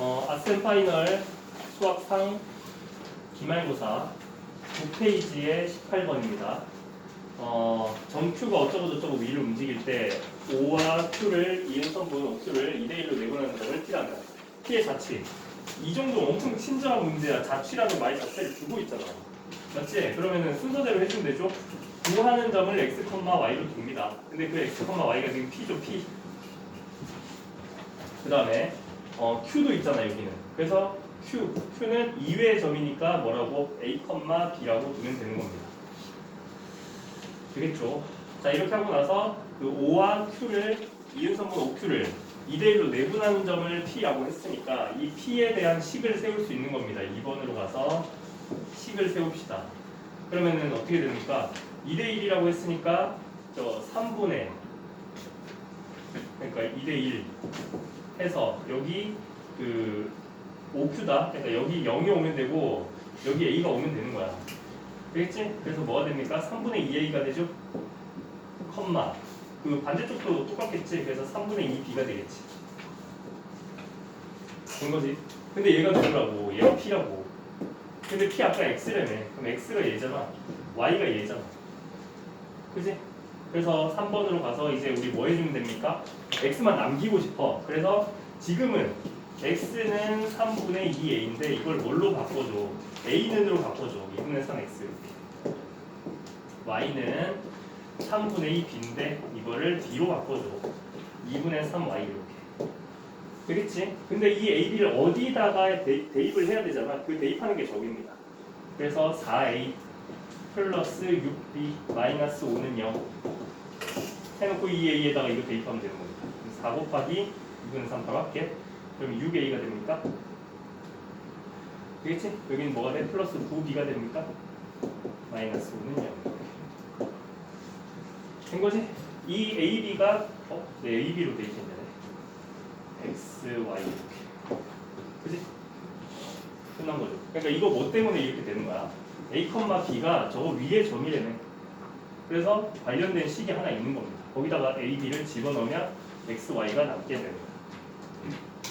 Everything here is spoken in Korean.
어, 아셈 파이널 수학상 기말고사 9페이지의 18번입니다. 어, 정Q가 어쩌고 저쩌고 위를 움직일 때 O와 Q를 이응선분 OQ를 2대1로 내보내는 점을 T라면 T의 자취. 이 정도 엄청 친절한 문제야. 자취라는 말 자체를 주고 있잖아 맞지? 그러면은 순서대로 해주면 되죠? 구하는 점을 x, y로 둡니다. 근데 그 x, y가 지금 p죠? P. 그 다음에 어, q도 있잖아 여기는 그래서 q, q는 2외의 점이니까 뭐라고 a, b라고 두면 되는 겁니다 되겠죠. 자 이렇게 하고 나서 그 O와 Q를 이응선분 OQ를 2대1로 내분하는 점을 P라고 했으니까 이 P에 대한 식을 세울 수 있는 겁니다. 2번으로 가서 식을 세웁시다. 그러면은 어떻게 됩니까? 2대1이라고 했으니까 저 3분의 그러니까 2대1 해서 여기 그 OQ다. 그러니까 여기 0이 오면 되고 여기 A가 오면 되는 거야. 되겠지? 그래서 뭐가 됩니까? 3분의 2a가 되죠? 컴마 그 반대쪽도 똑같겠지? 그래서 3분의 2b가 되겠지 된 거지? 근데 얘가 누구라고? 얘가 p라고 근데 p 아까 x라며 그럼 x가 얘잖아 y가 얘잖아 그지? 그래서 3번으로 가서 이제 우리 뭐 해주면 됩니까? X만 남기고 싶어. 그래서 지금은 x는 3분의 2a인데 이걸 뭘로 바꿔줘? a는으로 바꿔줘. 2분의 3x y는 3분의 2 b인데 이거를 b로 바꿔줘. 2분의 3y 이렇게. 되겠지? 근데 이 ab를 어디다가 대, 대입을 해야 되잖아. 그 대입하는 게 저기입니다. 그래서 4a 플러스 6b 마이너스 5는 0 해놓고 2a에다가 이거 대입하면 되는 겁니다 4 곱하기 2분의 3 바로 할게 그럼 6a가 됩니까? 되겠지? 여기는 뭐가 돼? 플러스 9b가 됩니까? 마이너스 5는 0. 된 거지? 이 AB가 어? 네, AB로 돼 있겠네. X, Y 이렇게. 그지? 끝난 거죠. 그러니까 이거 뭐 때문에 이렇게 되는 거야? A, B가 저거 위에 점이래네. 그래서 관련된 식이 하나 있는 겁니다. 거기다가 a, b를 집어넣으면 x, y가 남게 됩니다.